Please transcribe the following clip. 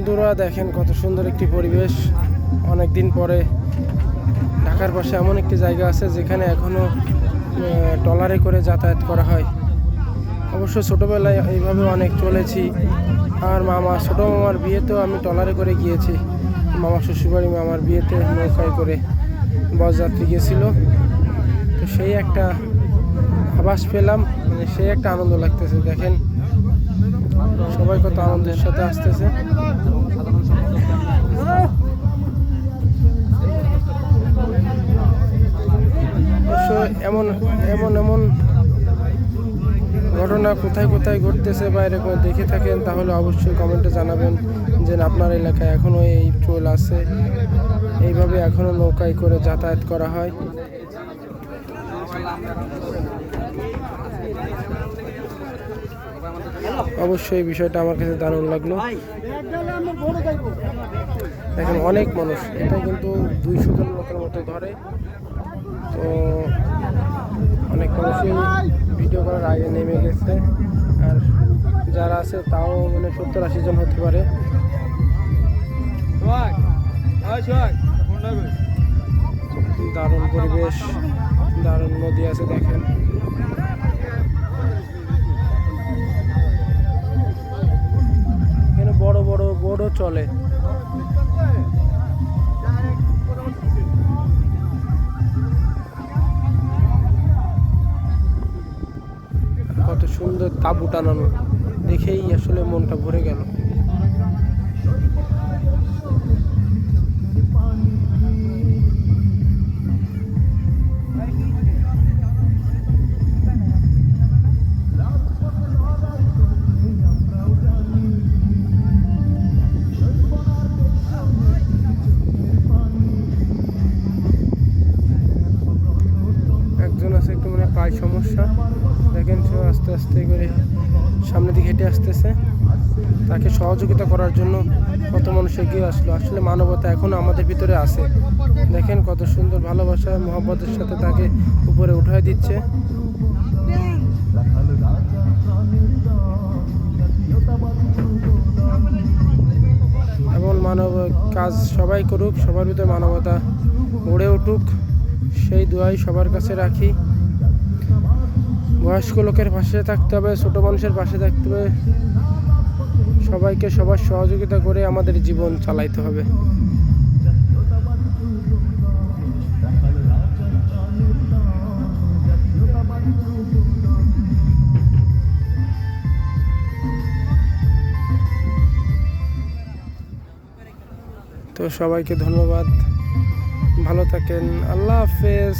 বন্ধুরা, দেখেন কত সুন্দর একটি পরিবেশ। অনেক দিন পরে ঢাকার পাশে এমন একটি জায়গা আছে যেখানে এখনও ট্রলারে করে যাতায়াত করা হয়। অবশ্য ছোটোবেলায় এইভাবে অনেক চলেছি। আর মামা, ছোটো মামার বিয়েতেও আমি ট্রলারে করে গিয়েছি। মামা শ্বশুরবাড়ি মামার বিয়েতে নৌকায় করে বরযাত্রী গিয়েছিল তো সেই একটা আভাস পেলাম মানে সেই একটা আনন্দ লাগতেছে, দেখেন। সবাই কত আনন্দের সাথে আসতেছে। এমন এমন এমন ঘটনা কোথায় কোথায় ঘটতেছে বা এরকম দেখে থাকেন, তাহলে অবশ্যই কমেন্টে জানাবেন যে আপনার এলাকায় এখনও এই চোল আছে। এইভাবে এখনও নৌকায় করে যাতায়াত করা হয়। অবশ্যই বিষয়টা আমার কাছে দারুণ লাগল। দেখেন, অনেক মানুষ। এটা কিন্তু দুইশো জন লোকের মতো ধরে তো অনেক মানুষই ভিডিও করার আগে নেমে গেছে। আর যারা আছে, তাও মানে সত্তর আশি জন হতে পারে। দারুণ পরিবেশ, দারুণ নদী আছে, দেখেন। চলে কত সুন্দর তাবু টানানো। দেখেই আসলে মনটা ভরে গেল। মানে সমস্যা। দেখেন সে আস্তে আস্তে করে সামনের দিকে হেঁটে আসতেছে। তাকে সহযোগিতা করার জন্য কত মানুষ এগিয়ে আসলো। আসলে মানবতা এখনও আমাদের ভিতরে আছে। দেখেন কত সুন্দর ভালোবাসা, মহব্বতের সাথে তাকে উপরে উঠায় দিচ্ছে। এমন মানব কাজ সবাই করুক, সবার ভিতরে মানবতা গড়ে উঠুক। সেই দোয়াই সবার কাছে রাখি। বয়স্ক লোকের পাশে থাকতে হবে, ছোট মানুষের পাশে থাকতে হবে। সবাইকে সবার সহযোগিতা করে আমাদের জীবন চালাইতে হবে। তো সবাইকে ধন্যবাদ। ভালো থাকেন। আল্লাহ হাফেজ।